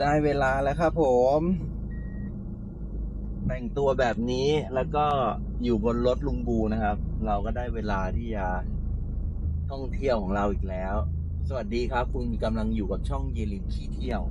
ได้เวลาแล้วครับผม แต่งตัวแบบนี้แล้วก็อยู่บนรถลุงบูนะครับ เราก็ได้เวลาที่จะท่องเที่ยวของเราอีกแล้ว สวัสดีครับ คุณกำลังอยู่กับช่องเยลินขี่เที่ยว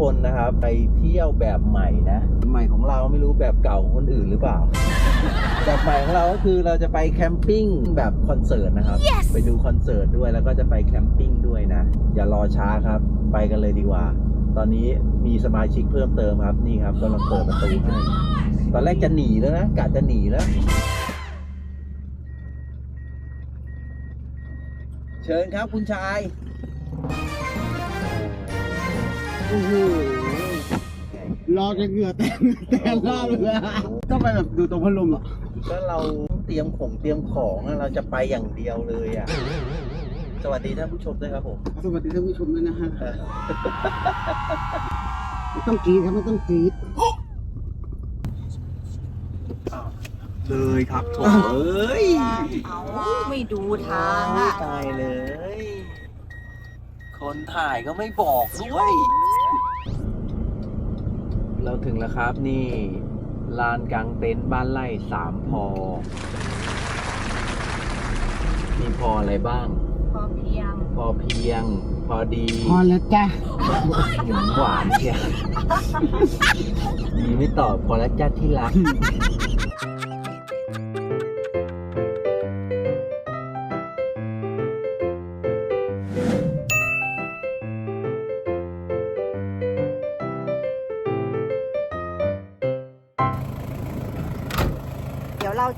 คนนะครับไปเที่ยวแบบใหม่นะใหม่ของเราไม่รู้แบบเก่าของคนอื่นหรือเปล่า แบบใหม่ของเราก็คือเราจะไปแคมปิ้งแบบคอนเสิร์ตนะครับไปดูคอนเสิร์ตด้วยแล้วก็จะไปแคมปิ้งด้วยนะ อย่ารอช้าครับ ไปกันเลยดีกว่า ตอนนี้มีสมาชิกเพิ่มเติมครับนี่ครับกำลังเปิดประตูให้ตอนแรกจะหนีแล้วนะกะจะหนีแล้ว เชิญครับคุณชาย โอ้โหรอจนเหงื่อแตกแตกรอบเลยอะต้องไปแบบดูตรงพัดลมเหรอก็เราเตรียมของเตรียมของอะเราจะไปอย่างเดียวเลยอะ สวัสดีท่านผู้ชมด้วยครับผมสวัสดีท่านผู้ชมด้วยนะฮะไม่ต้องกรีดครับไม่ต้องกรีดเลยครับโถเอ้ยเอาไม่ดูทางอะ ตายเลย คนถ่ายก็ไม่บอกด้วย เราถึงแล้วครับนี่ลานกลางเต็นท์บ้านไร่สามพอ มีพออะไรบ้าง พอเพียง พอเพียง พอดีพอแล้วจ้ะหวานเชียวมีไม่ตอบพอแล้วจ้าที่รัก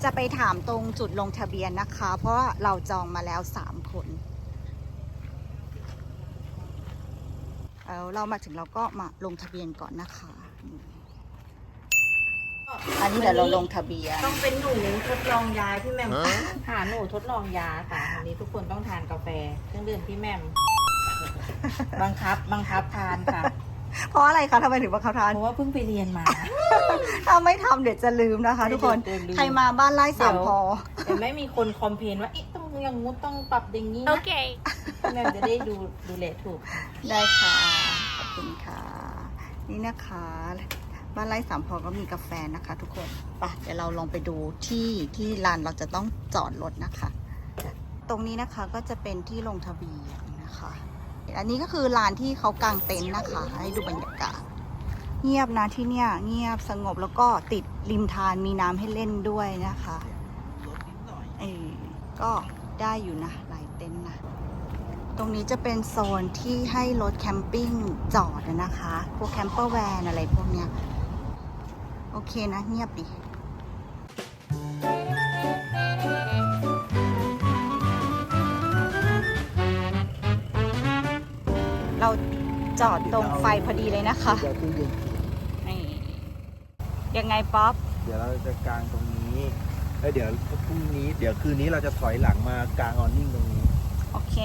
จะไปถามตรงจุดลงทะเบียนนะคะ เพราะว่าเราจองมาแล้วสามคนแล้วเรามาถึงเราก็มาลงทะเบียนก่อนนะคะ อันนี้เดี๋ยวเราลงทะเบียน ต้องเป็นหนูทดลองยาพี่แหม่มหาหนูทดลองยาค่ะวันนี้ทุกคนต้องทานกาแฟเครื่องดื่มพี่แหม่มบังคับ บังคับทานค่ะ เพราะอะไรคะทำไมถึงว่าเขาทานเพราะว่าเพิ่งไปเรียนมา ถ้าไม่ทำเดี๋ยวจะลืมนะคะ ทุกคนเดี๋ยวลืม ใครมาบ้านไร่สามพอเดี๋ยวไม่มีคนคอมเพลนว่าเอ๊ะต้องอย่างงู้นต้องปรับอย่างนี้นะพี่แหม่มจะได้ดูดูเลทถูก ได้ค่ะ ขอบคุณค่ะ นี่นะคะ บ้านไร่สามพอก็มีกาแฟนะคะ ทุกคนไปเดี๋ยวเราลองไปดูที่ที่ลานเราจะต้องจอดรถนะคะ ตรงนี้นะคะก็จะเป็นที่ลงทะเบียนนะคะ อันนี้ก็คือลานที่เขากางเต็นท์นะคะ ให้ดูบรรยากาศ เงียบนะที่เนี่ย เงียบสงบแล้วก็ติดริมทานมีน้ำให้เล่นด้วยนะคะเออก็ได้อยู่นะหลายเต็นท์นะ ตรงนี้จะเป็นโซนที่ให้รถแคมปิ้งจอดนะคะ พวกแคมเปอร์แวนอะไรพวกเนี้ย โอเคนะเงียบดิเร จอดตรงไฟพอดีเลยนะคะเดี๋ยวตู้เย็นนี่ยังไงป๊อปเดี๋ยวเราจะกางตรงนี้แล้วเดี๋ยวพรุ่งนี้ เดี๋ยวคืนนี้เราจะถอยหลังมากางออนนิ่งตรงนี้ โอเค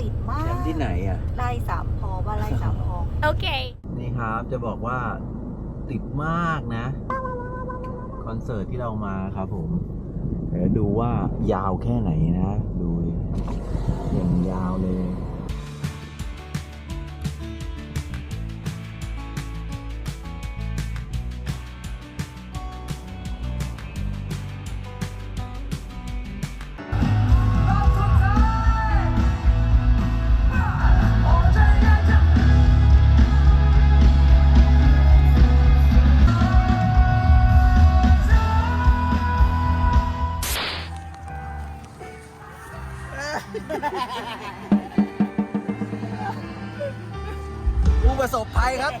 ติดมาแคก มป์ที่ไหนอะ ไล่สามพอว่าไล่สามพอนี่ครับจะบอกว่าติดมากนะ คอนเสิร์ตที่เรามาครับผมเดี๋ยวดูว่ายาวแค่ไหนนะ ดูดิอย่างยาวเลย ผู้ประสบภัยครับ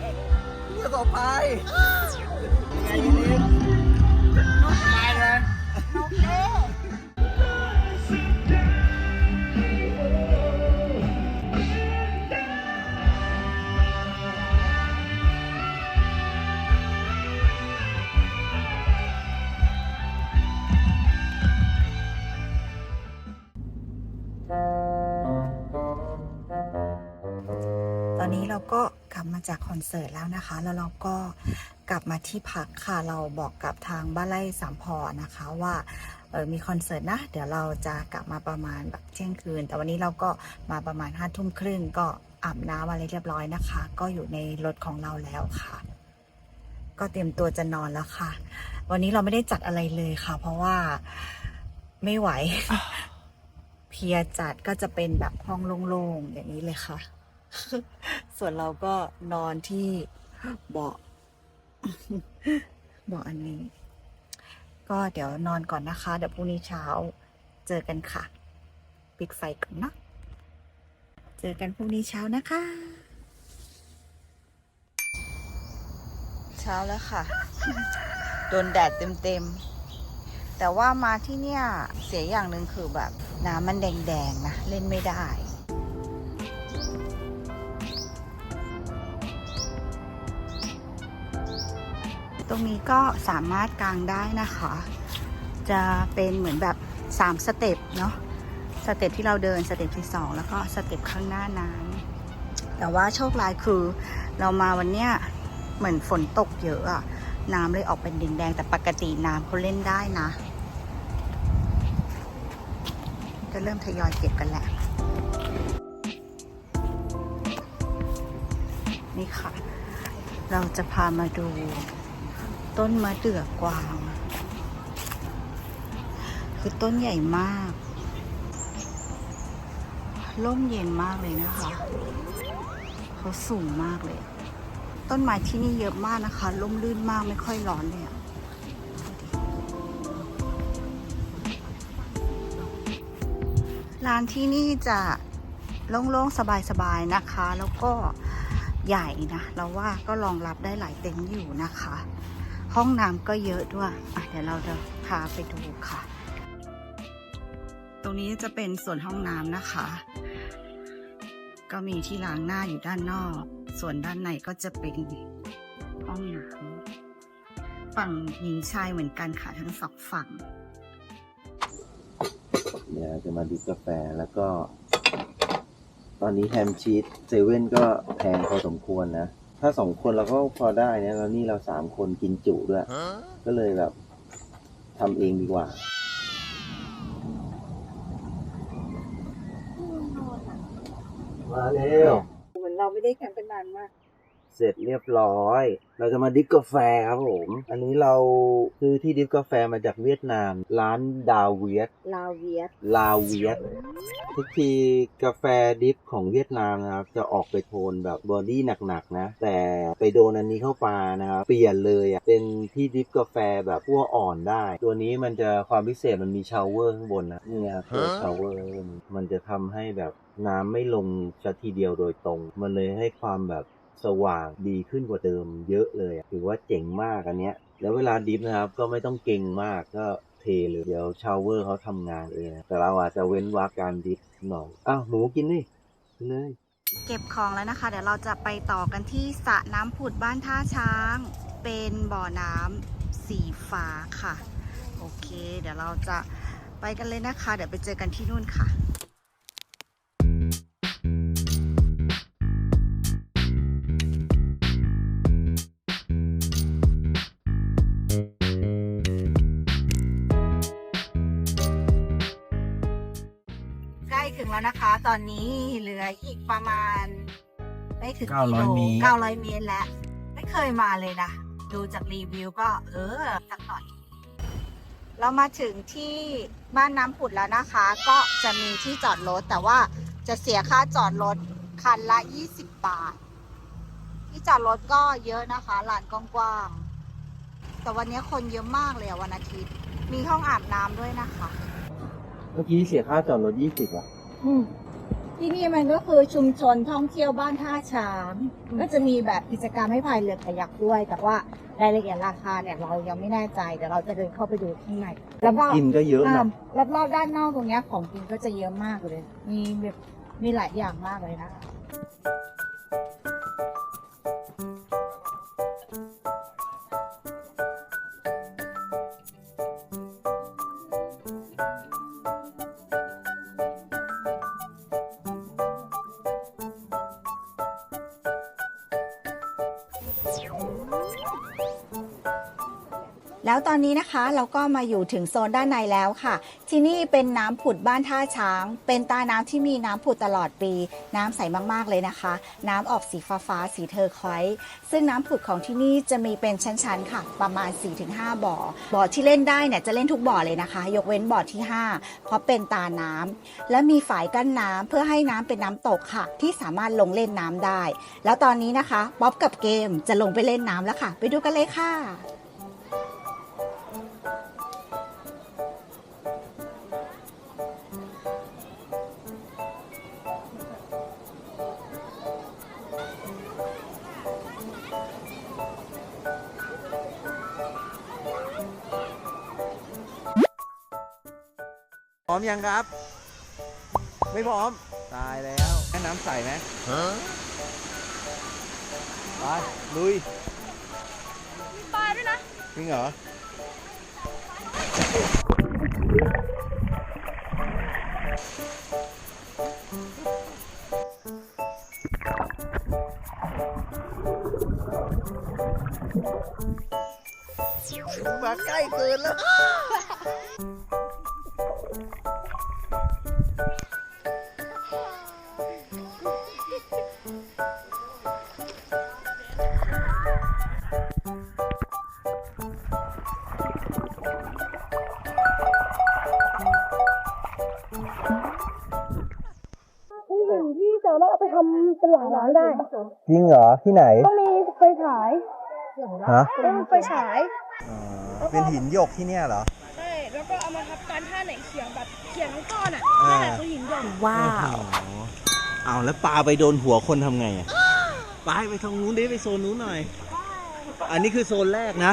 ผู้ประสบภัย ลับมาจากคอนเสิร์ตแล้วนะคะ แล้วเราก็กลับมาที่พักค่ะ เราบอกกับทางบ้านไร่สามพอนะคะว่าเออมีคอนเสิร์ตนะ เดี๋ยวเราจะกลับมาประมาณแบบเที่ยงคืน แต่วันนี้เราก็มาประมาณห้าทุ่มครึ่งก็อาบน้ำอะไรเรียบร้อยนะคะ ก็อยู่ในรถของเราแล้วค่ะ ก็เตรียมตัวจะนอนแล้วค่ะ วันนี้เราไม่ได้จัดอะไรเลยค่ะ เพราะว่าไม่ไหว เพลียจัดก็จะเป็นแบบห้องโล่งๆอย่างนี้เลยค่ะ ส่วนเราก็นอนที่เบาะเบาะอันนี้ ก็เดี๋ยวนอนก่อนนะคะ เดี๋ยวพรุ่งนี้เช้าเจอกันค่ะ ปิดไฟก่อนนะ เจอกันพรุ่งนี้เช้านะคะ เช้าแล้วค่ะ โดนแดดเต็มๆ แต่ว่ามาที่เนี่ย เสียอย่างหนึ่งคือแบบ น้ำมันแดงๆนะ เล่นไม่ได้ ตรงนี้ก็สามารถกางได้นะคะ จะเป็นเหมือนแบบ 3 สเต็ปเนาะสเต็ปที่เราเดินสเต็ปที่ 2 แล้วก็สเต็ปข้างหน้าน้ำแต่ว่าโชคร้ายคือเรามาวันเนี้ยเหมือนฝนตกเยอะอะน้ำเลยออกเป็นดินแดงแต่ปกติน้ำเขาเล่นได้นะ จะเริ่มทยอยเก็บกันแหละ นี่ค่ะ เราจะพามาดู ต้นมะเดื่อกวาง คือต้นใหญ่มาก ร่มเย็นมากเลยนะคะ เขาสูงมากเลย ต้นไม้ที่นี่เยอะมากนะคะ ร่มรื่นมากไม่ค่อยร้อนเลยอะร้านที่นี่จะโล่งๆ สบายๆ นะคะ แล้วก็ใหญ่นะ เราว่าก็รองรับได้หลายเต็นท์อยู่นะคะ ห้องน้ำก็เยอะด้วยอะเดี๋ยวเราจะพาไปดูค่ะ ตรงนี้จะเป็นส่วนห้องน้ำนะคะ ก็มีที่ล้างหน้าอยู่ด้านนอก ส่วนด้านในก็จะเป็นห้องน้ำฝั่งหญิงชายเหมือนกันค่ะทั้งสองฝั่งเดี๋ยวจะมาดิบกาแฟแล้วก็ ตอนนี้แฮมชีสเซเว่นก็แพงพอสมควรนะ ถ้าสองคนเราก็พอได้นะแล้วนี่เราสามคนกินจุด้วย ก็เลยแบบทำเองดีกว่า มาเร็วเหมือนเราไม่ได้กันเป็นนานมาก เสร็จเรียบร้อย เราจะมาดิฟกาแฟครับผม อันนี้เราซื้อที่ดิฟกาแฟมาจากเวียดนาม ร้านดาวเวียดลาเวียสลาวเวียดทุกทีกาแฟดิฟของเวียดนามนะครับ จะออกไปโทนแบบบอดี้หนักๆนะ แต่ไปโดนอันนี้เข้ามานะครับ เปลี่ยนเลยอะเป็นที่ดิฟกาแฟแบบขั้วอ่อนได้ ตัวนี้มันจะความพิเศษมันมีชาวเวอร์ข้างบนนะนี่ครับตัวชาวเวอร์มันจะทำให้แบบน้ำไม่ลงสัทีเดียวโดยตรง มันเลยให้ความแบบ สว่างดีขึ้นกว่าเดิมเยอะเลยถือว่าเจ๋งมากอันเนี้ย แล้วเวลาดิฟนะครับก็ไม่ต้องเก่งมากก็เทเลยเดี๋ยวชาวเวอร์เขาทำงานเองแต่เราอาจจะเว้นวรรคการดิฟหน่อยอ้าวหมูกินนี่เลยเก็บของแล้วนะคะ เดี๋ยวเราจะไปต่อกันที่สระน้ำผุดบ้านท่าช้าง เป็นบ่อน้ำสีฟ้าค่ะ โอเค เดี๋ยวเราจะไปกันเลยนะคะ เดี๋ยวไปเจอกันที่นู่นค่ะ อนนี้เหลืออีกประมาณ ไม่ถึงกิโล900เมตร900เมตรแล้ว ไม่เคยมาเลยนะ ดูจากรีวิวก็เออสักหน่อย เรามาถึงที่บ้านน้ำผุดแล้วนะคะ ก็จะมีที่จอดรถ แต่ว่าจะเสียค่าจอดรถคันละ 20 บาท ที่จอดรถก็เยอะนะคะลานกว้างๆ แต่วันนี้คนเยอะมากเลยอะวันอาทิตย์ มีห้องอาบน้ำด้วยนะคะ เมื่อกี้เสียค่าจอดรถยี่สิบอะ ที่นี่มันก็คือชุมชนท่องเที่ยวบ้านท่าช้าง ก็จะมีแบบกิจกรรมให้พายเรือขยักด้วย แต่ว่ารายละเอียดราคาเนี่ยเรายังไม่แน่ใจเดี๋ยวเราจะเดินเข้าไปดูข้างในแล้วก็กินก็เยอะนะรอบรอบๆด้านนอกตรงเนี้ยของกินก็จะเยอะมากเลย มีแบบมีหลายอย่างมากเลยนะ Thank you. แล้วตอนนี้นะคะเราก็มาอยู่ถึงโซนด้านในแล้วค่ะ ที่นี่เป็นน้ำผุดบ้านท่าช้าง เป็นตาน้ำที่มีน้ำผุดตลอดปี น้ำใสมากๆเลยนะคะ น้ำออกสีฟ้าฟ้าๆสีเทอร์ควอยซ์ซึ่งน้ำผุดของที่นี่จะมีเป็นชั้นๆค่ะ ประมาณ 4-5 บ่อ บ่อที่เล่นได้เนี่ยจะเล่นทุกบ่อเลยนะคะ ยกเว้นบ่อที่ 5 เพราะเป็นตาน้ำและมีฝายกั้นน้ำเพื่อให้น้ำเป็นน้ำตกค่ะ ที่สามารถลงเล่นน้ำได้ แล้วตอนนี้นะคะ ป๊อปกับเกมจะลงไปเล่นน้ำแล้วค่ะ ไปดูกันเลยค่ะ อมยังครับ ไม่พร้อม ตายแล้วแม่น้ำใสไหมไปลุย มีปลาด้วยนะ จริงเหรอ มาใกล้เกินแล้ว จริงเหรอที่ไหนต้องมีไฟฉายฮะต้องมีไฟฉาย อ๋อเป็นหินหยกที่เนี่ยเหรอ ใช่ แล้วก็เอามาทับกันท่าไหนเขียงแบบเขียงทั้งก้อนอะอ่านั่นแหละคือหินหยกว้าวโอ้โหเอาแล้วปลาไปโดนหัวคนทำไงอะไปไปทางนู้นดิไปโซนนู้นหน่อย อันนี้คือโซนแรกนะ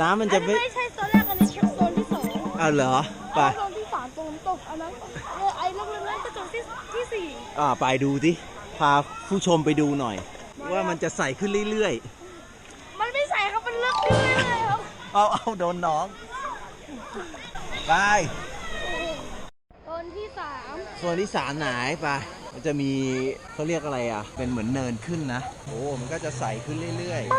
น้ำมันจะไม่ไม่ใช่โซนแรกอันนี้แค่โซนที่สองอ่าเหรอ ไป โซนที่สามตรงน้ำตกอันนั้นเออไอ้เรื่องนั้นก็โซนที่ที่สี่อ่าไปดูสิ พาผู้ชมไปดูหน่อย ว่ามันจะใสขึ้นเรื่อยมันไม่ใส่ครับมันเลือกด้วยเลยครับๆเอาเอาโดนน้องไปโซนที่สามส่วนที่สามไหนไปมันจะมีเขาเรียกอะไรอะ เป็นเหมือนเนินขึ้นนะโอ้มันก็จะใสขึ้นเรื่อยๆ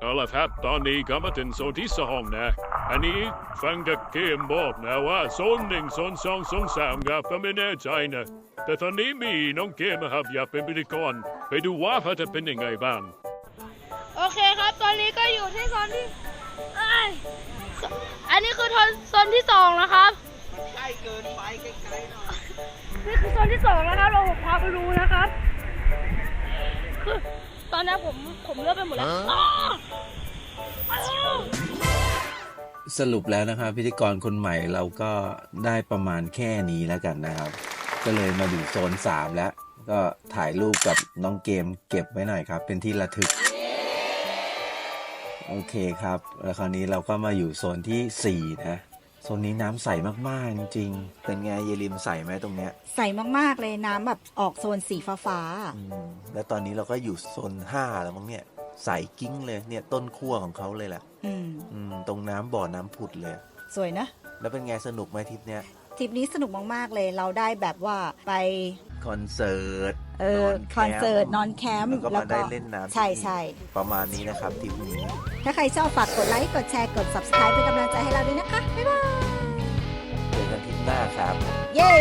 เอาละครับตอนนี้ก็มาถึงโซนที่สองนะ อันนี้ฟังจากเกมบอกนะว่าโซนหนึ่งโซนสองโซนสามครับก็ไม่แน่ใจนะ แต่ตอนนี้มีน้องเกมนะครับอยากเป็นพิธีกรไปดูว่าเขาจะเป็นยังไงบ้าง โอเคครับ ตอนนี้ก็อยู่ที่โซนที่เอ้ยอันนี้คือโซนที่สองนะครับ ใกล้เกินไปใกล้ๆหน่อยนี่คือโซนที่สองนะครับ เราพาไปดูนะครับ คือตอนนี้ผมผมเลือกไปหมดแล้วอ้าวอ้าว สรุปแล้วนะครับ พิธีกรคนใหม่เราก็ได้ประมาณแค่นี้แล้วกันนะครับ ก็เลยมาอยู่โซน 3 แล้ว ก็ถ่ายรูปกับน้องเกมเก็บไว้หน่อยครับ เป็นที่ระทึก โอเคครับ แล้วคราวนี้เราก็มาอยู่โซนทีสี่4 นะ โซนนี้น้ำใสมาก ๆ จริงๆเป็นไงเยลิมใสไหมตรงเนี้ย ใสมากๆเลยน้ำแบบออกโซนสีฟ้าอืมแล้วตอนนี้เราก็อยู่โซน 5 แล้วมั้งเนี่ย ใสกิ้งเลยเนี่ยต้นขั้วของเขาเลยแหละๆ อืม อืมตรงน้ำบ่อน้ำผุดเลย สวยนะ แล้วเป็นไงสนุกไหมทริปเนี้ยทริปนี้สนุกมาก ๆ เลย เราได้แบบว่าไปคอนเสิร์ตเออนแมป์คอนเสิร์ต นอนแคมป์ แล้วก็มาได้เล่นน้ำใช่ที่ใช่ ประมาณนี้นะครับทริปนี้ ถ้าใครชอบฝากกดไลค์ กดแชร์ กด subscribe เป็นกำลังใจให้เราด้วยนะคะ บ๊ายบาย เจอกันทริปหน้าครับ เย้